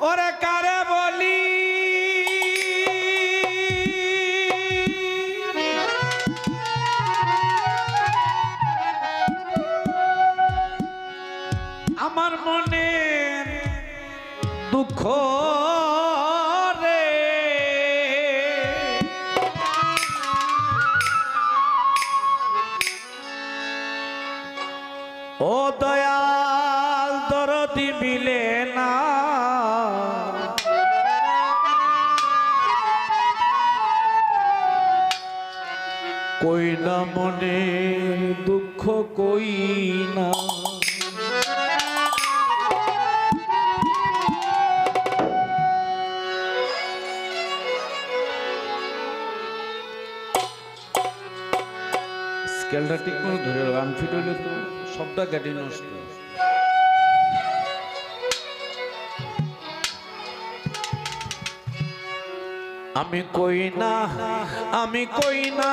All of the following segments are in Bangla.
ওরে কারে বলি? আমার মনে দুঃখ রে। ও দয়াল দরদি মিলে মনে দুঃখ কই না। স্কেলটা ঠিক করে ধরে রাখো আনফিট হইলে তো সবটা কেটে নষ্ট আমি কই না, আমি কই না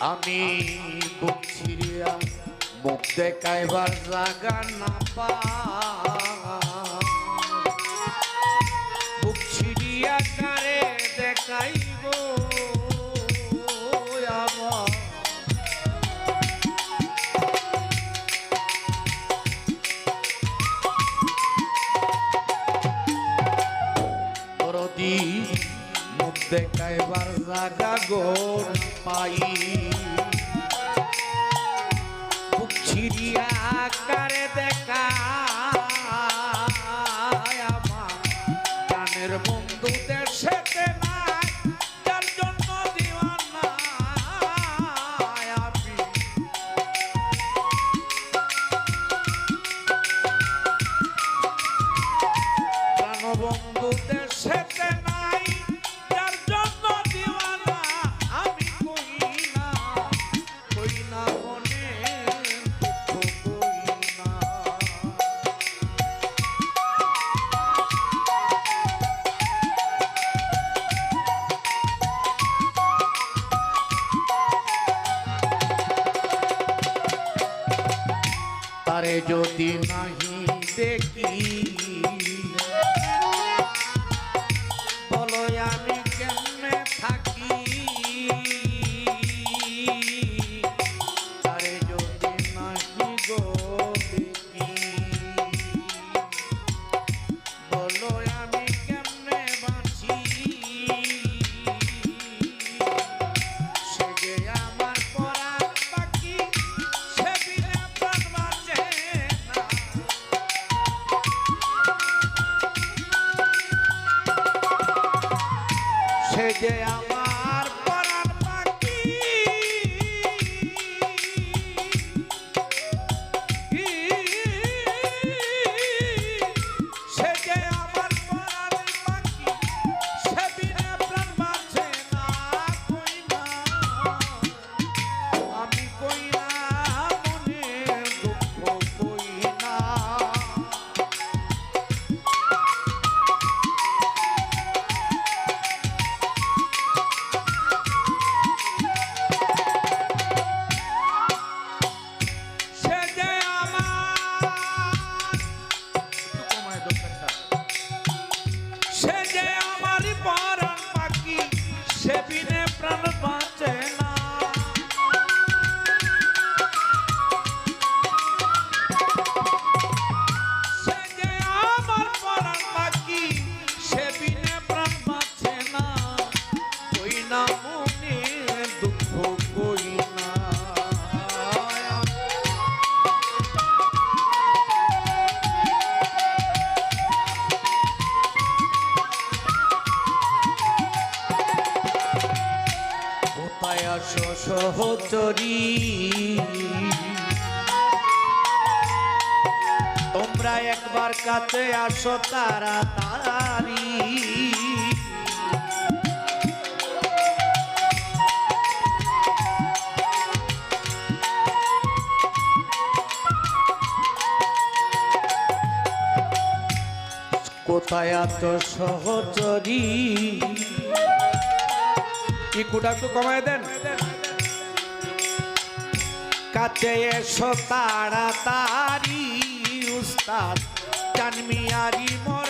আমি বুক ছিড়িয়া মুখ দেখাইবার জাগা না পা বুক ছিড়িয়া কারে দেখাইব মুখ দেখাইবার জাগা গোর পাই। দেশেতে নাই যার জন্য যদি নাহি দেখি সে যে আমার সহচরী তোমরা একবার কাছে আসো তাড়াতাড়ি কোথায় এত সহচরী? ইকুটা একটু কমায় দেন? কাছে এসো তাড়াতাড়ি উস্তাদ। জানমিয়ারি মোর